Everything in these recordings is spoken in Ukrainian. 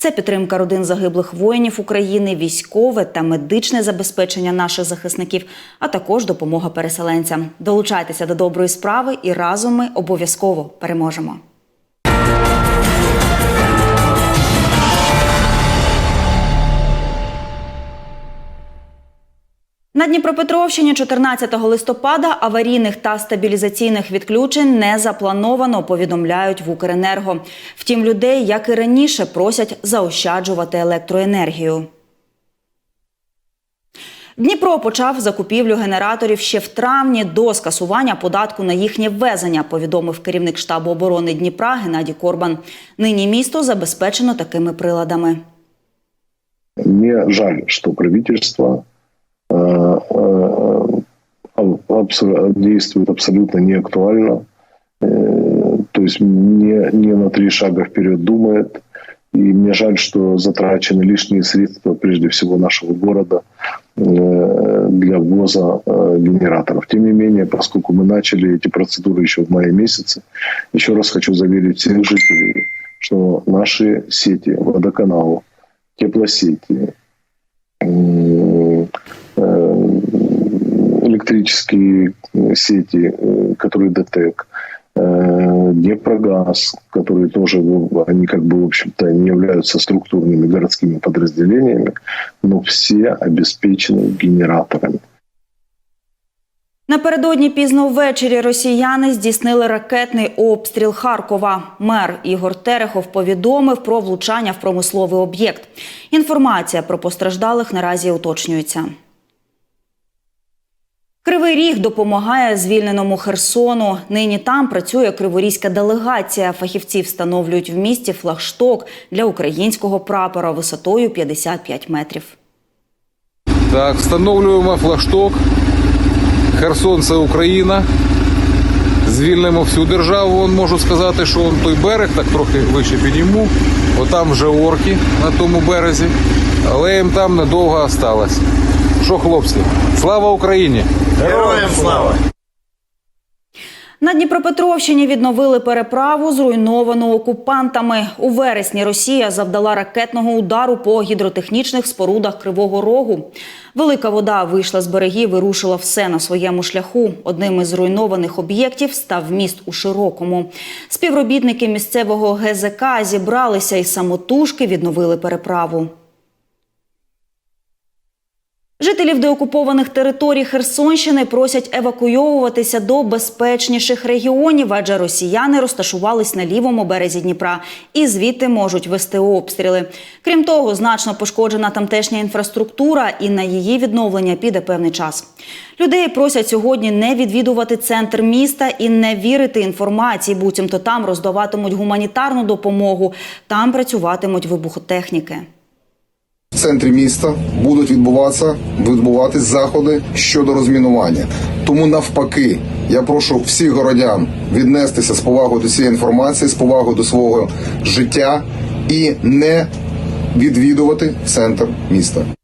Це підтримка родин загиблих воїнів України, військове та медичне забезпечення наших захисників, а також допомога переселенцям. Долучайтеся до доброї справи і разом ми обов'язково переможемо. На Дніпропетровщині 14 листопада аварійних та стабілізаційних відключень не заплановано, повідомляють в Укренерго. Втім, людей, як і раніше, просять заощаджувати електроенергію. Дніпро почав закупівлю генераторів ще в травні до скасування податку на їхнє ввезення, повідомив керівник штабу оборони Дніпра Геннадій Корбан. Нині місто забезпечено такими приладами. Мне жаль, что правительство действует абсолютно неактуально, э, то есть не, не на три шага вперед думает. И мне жаль, что затрачены лишние средства, прежде всего нашего города, э, для ввоза э, генераторов. Тем не менее, поскольку мы начали эти процедуры еще в мае месяце, еще раз хочу заверить всех жителей, что наши сети водоканалов, теплосети, электрические сети, э, которые ДТЭК, э, Днепрогаз, которые тоже, ну, они как бы, в общем-то, не являются структурными городскими подразделениями, но все обеспечены генераторами. Напередодні пізно ввечері росіяни здійснили ракетний обстріл Харкова. Мер Ігор Терехов повідомив про влучання в промисловий об'єкт. Інформація про постраждалих наразі уточнюється. Кривий Ріг допомагає звільненому Херсону. Нині там працює криворізька делегація. Фахівці встановлюють в місті флагшток для українського прапора висотою 55 метрів. Так, встановлюємо флагшток. Херсон це Україна. Звільнимо всю державу. Вон можу сказати, що он той берег, так трохи вище підійму. Отам вже орки на тому березі. Але їм там недовго осталось. Що, хлопці? Слава Україні! Героям слава! На Дніпропетровщині відновили переправу, зруйновану окупантами. У вересні Росія завдала ракетного удару по гідротехнічних спорудах Кривого Рогу. Велика вода вийшла з берегів і рушила все на своєму шляху. Одним із зруйнованих об'єктів став міст у Широкому. Співробітники місцевого ГЗК зібралися і самотужки відновили переправу. Жителів деокупованих територій Херсонщини просять евакуйовуватися до безпечніших регіонів, адже росіяни розташувались на лівому березі Дніпра і звідти можуть вести обстріли. Крім того, значно пошкоджена тамтешня інфраструктура, і на її відновлення піде певний час. Людей просять сьогодні не відвідувати центр міста і не вірити інформації, буцімто там роздаватимуть гуманітарну допомогу, там працюватимуть вибухотехніки. Центрі міста будуть відбуватися відбуватись заходи щодо розмінування. Тому навпаки, я прошу всіх городян віднестися з повагою до цієї інформації, з повагою до свого життя і не відвідувати центр міста.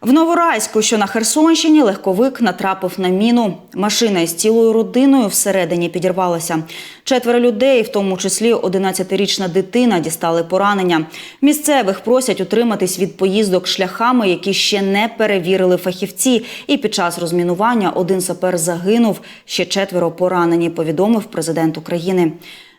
В Новорайську, що на Херсонщині, легковик натрапив на міну. Машина із цілою родиною всередині підірвалася. Четверо людей, в тому числі 11-річна дитина, дістали поранення. Місцевих просять утриматись від поїздок шляхами, які ще не перевірили фахівці. І під час розмінування один сапер загинув, ще четверо поранені, повідомив президент України.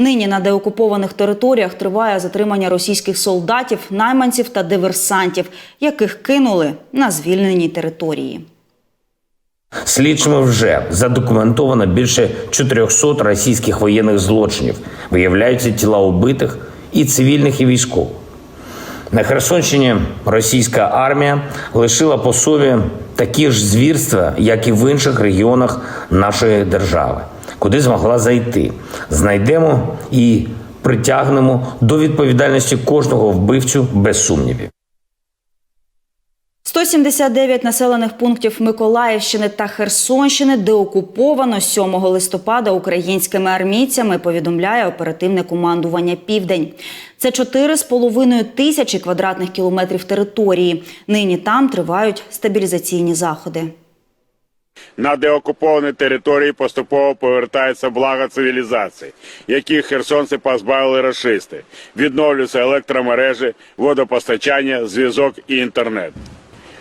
Нині на деокупованих територіях триває затримання російських солдатів, найманців та диверсантів, яких кинули на звільненій території. Слідчими вже задокументовано більше 400 російських воєнних злочинів. Виявляються тіла убитих і цивільних, і військових. На Херсонщині російська армія лишила по собі такі ж звірства, як і в інших регіонах нашої держави, куди змогла зайти. Знайдемо і притягнемо до відповідальності кожного вбивцю без сумнівів. 179 населених пунктів Миколаївщини та Херсонщини деокуповано 7 листопада українськими армійцями, повідомляє оперативне командування Південь. Це 4,5 тисячі квадратних кілометрів території. Нині там тривають стабілізаційні заходи. На деокуповані території поступово повертається блага цивілізації, яких херсонці позбавили рашисти. Відновлюються електромережі, водопостачання, зв'язок і інтернет.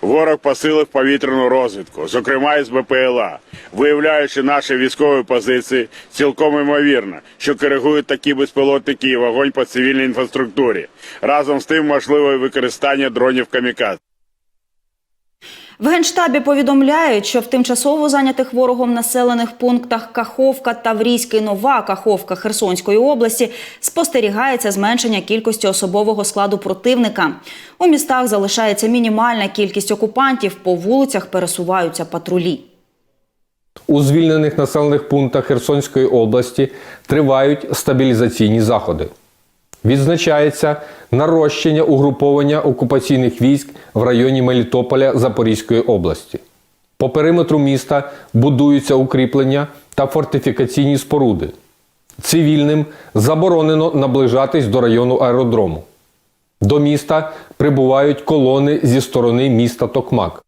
Ворог посилив повітряну розвідку, зокрема із БПЛА, виявляючи наші військові позиції, цілком імовірно, що коригують такі безпілотники і вогонь по цивільній інфраструктурі. Разом з тим можливе використання дронів камікадзе. В генштабі повідомляють, що в тимчасово зайнятих ворогом населених пунктах Каховка, Таврійський, Нова Каховка Херсонської області спостерігається зменшення кількості особового складу противника. У містах залишається мінімальна кількість окупантів. По вулицях пересуваються патрулі. У звільнених населених пунктах Херсонської області тривають стабілізаційні заходи. Відзначається нарощення угруповання окупаційних військ в районі Мелітополя Запорізької області. По периметру міста будуються укріплення та фортифікаційні споруди. Цивільним заборонено наближатись до району аеродрому. До міста прибувають колони зі сторони міста Токмак.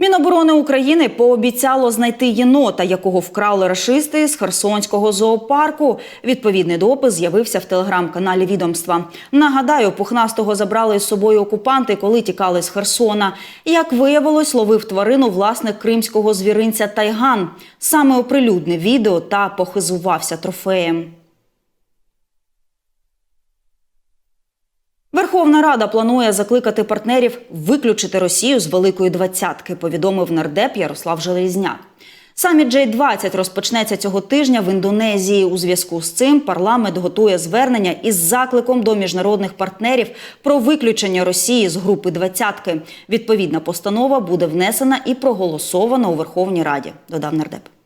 Міноборони України пообіцяло знайти єнота, якого вкрали рашисти з Херсонського зоопарку. Відповідний допис з'явився в телеграм-каналі відомства. Нагадаю, пухнастого забрали із собою окупанти, коли тікали з Херсона. Як виявилось, ловив тварину власник кримського звіринця Тайган. Саме оприлюднив відео та похизувався трофеєм. Верховна Рада планує закликати партнерів виключити Росію з Великої двадцятки, повідомив нардеп Ярослав Железняк. Саміт J-20 розпочнеться цього тижня в Індонезії. У зв'язку з цим парламент готує звернення із закликом до міжнародних партнерів про виключення Росії з групи двадцятки. Відповідна постанова буде внесена і проголосована у Верховній Раді. Додав нардеп.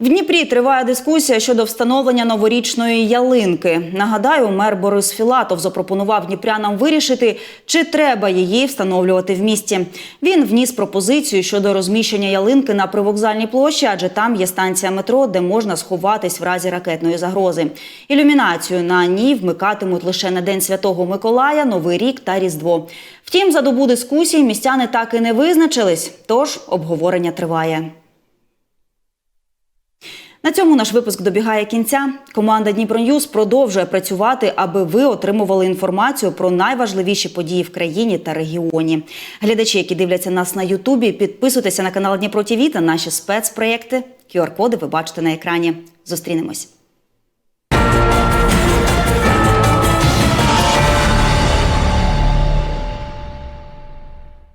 В Дніпрі триває дискусія щодо встановлення новорічної ялинки. Нагадаю, мер Борис Філатов запропонував дніпрянам вирішити, чи треба її встановлювати в місті. Він вніс пропозицію щодо розміщення ялинки на привокзальній площі, адже там є станція метро, де можна сховатись в разі ракетної загрози. Ілюмінацію на ній вмикатимуть лише на День Святого Миколая, Новий рік та Різдво. Втім, за добу дискусії містяни так і не визначились, тож обговорення триває. На цьому наш випуск добігає кінця. Команда Дніпроньюз продовжує працювати, аби ви отримували інформацію про найважливіші події в країні та регіоні. Глядачі, які дивляться нас на Ютубі, підписуйтеся на канал Дніпро ТІВІ та наші спецпроєкти. QR-коди ви бачите на екрані. Зустрінемось.